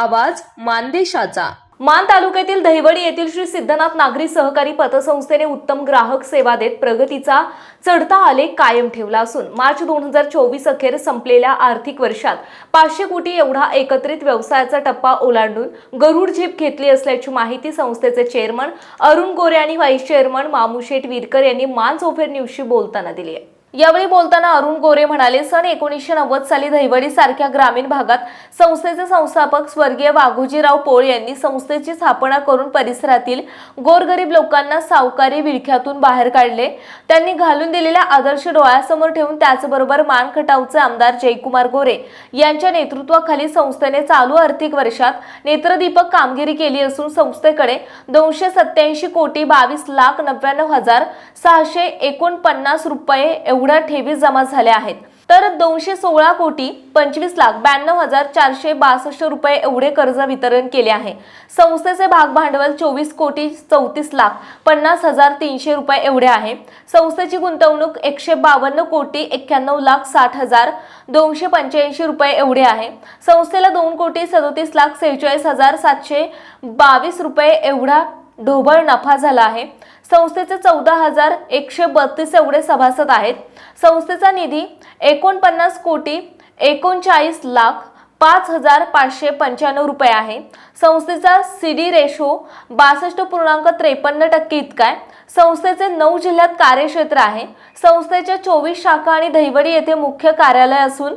आवाज मानदेशाचा. मान तालुक्यातील दहिवडी येथील श्री सिद्धनाथ नागरी सहकारी पतसंस्थेने उत्तम ग्राहक सेवा देत प्रगतीचा चढता आलेख कायम ठेवला असून मार्च दोन हजार चोवीस अखेर संपलेल्या आर्थिक वर्षात पाचशे कोटी एवढा एकत्रित व्यवसायाचा टप्पा ओलांडून गरुड झेप घेतली असल्याची माहिती संस्थेचे चेअरमन अरुण गोरे आणि व्हाईस चेअरमन मामुशेठ विरकर यांनी मान चोफेर न्यूजशी बोलताना दिली आहे. यावेळी बोलताना अरुण गोरे म्हणाले सन एकोणीसशे नव्वद साली दहिवडी सारख्या ग्रामीण भागात संस्थेचे संस्थापक स्वर्गीय वाघोजीराव पोळ यांनी संस्थेची स्थापना करून परिसरातील गोरगरीब लोकांना सावकारी विळख्यातून बाहेर काढले. त्यांनी घालून दिलेल्या आदर्श डोळ्यासमोर ठेवून त्याचबरोबर मानखटावचे आमदार जयकुमार गोरे यांच्या नेतृत्वाखाली संस्थेने चालू आर्थिक वर्षात नेत्रदीपक कामगिरी केली असून संस्थेकडे दोनशे सत्याऐंशी कोटी बावीस लाख नव्याण्णव हजार सहाशे एकोणपन्नास रुपये एवढ्या ठेवी जमा झाल्या आहेत. तर दोनशे सोळा कोटी पंचवीस लाख ब्याण्णव हजार चारशे बासष्ट रुपये एवढे कर्ज वितरण केले आहे. संस्थेचे भाग भांडवल चोवीस कोटी चौतीस लाख पन्नास हजार तीनशे रुपये एवढे आहे. संस्थेची गुंतवणूक एकशे बावन्न कोटी एक्क्याण्णव लाख साठ हजार दोनशे पंच्याऐंशी रुपये एवढे आहे. संस्थेला दोन कोटी सदोतीस लाख सेहेचाळीस हजार सातशे बावीस रुपये एवढा ढोबळ नफा झाला आहे. संस्थेचे चौदा हजार एकशे बत्तीस एवढे सभासद आहेत. संस्थेचा निधी एकोणपन्नास कोटी एकोणचाळीस लाख पाच हजार पाचशे पंच्याण्णव रुपये आहे. संस्थेचा सी डी रेशो बासष्ट पूर्णांक त्रेपन्न टक्के इतका आहे. संस्थेचे नऊ जिल्ह्यात कार्यक्षेत्र आहे. संस्थेच्या चोवीस शाखा आणि दहिवडी येथे मुख्य कार्यालय असून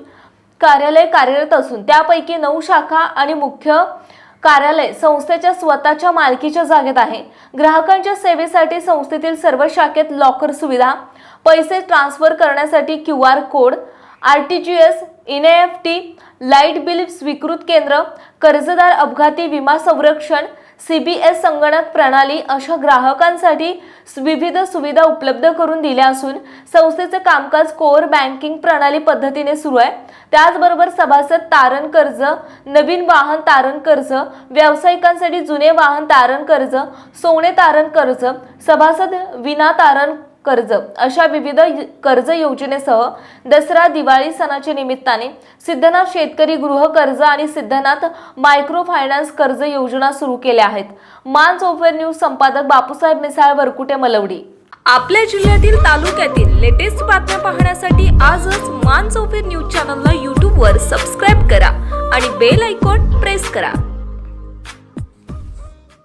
कार्यालय कार्यरत असून त्यापैकी नऊ शाखा आणि मुख्य कार्यालय संस्थेच्या स्वतःच्या मालकीच्या जागेत आहे. ग्राहकांच्या सेवेसाठी संस्थेतील सर्व शाखेत लॉकर सुविधा पैसे ट्रान्सफर करण्यासाठी Q R code R T G S N F T light bill स्वीकृत केंद्र कर्जदार अपघाती विमा संरक्षण सी बी एस संगणक प्रणाली अशा ग्राहकांसाठी विविध सुविधा उपलब्ध करून दिल्या असून संस्थेचं कामकाज कोअर बँकिंग प्रणाली पद्धतीने सुरू आहे. त्याचबरोबर सभासद तारण कर्ज नवीन वाहन तारण कर्ज व्यावसायिकांसाठी जुने वाहन तारण कर्ज सोने तारण कर्ज सभासद विना तारण कर्ज. अशा विविध कर्ज योजनेसह दसरा दिवाळी सणाच्या निमित्ताने सिद्धनाथ शेतकरी गृह कर्ज आणि सिद्धनाथ मायक्रो फायनान्स कर्ज योजना सुरू केल्या आहेत. मान चोफेर न्यूज संपादक बापूसाहेब मिसाळ वरकुटे मलवडी. आपल्या जिल्ह्यातील तालुक्यातील लेटेस्ट बातम्या पाहण्यासाठी आजच मान चौफेर न्यूज चॅनलला यूट्यूबवर सबस्क्राईब करा आणि बेल आयकॉन प्रेस करा.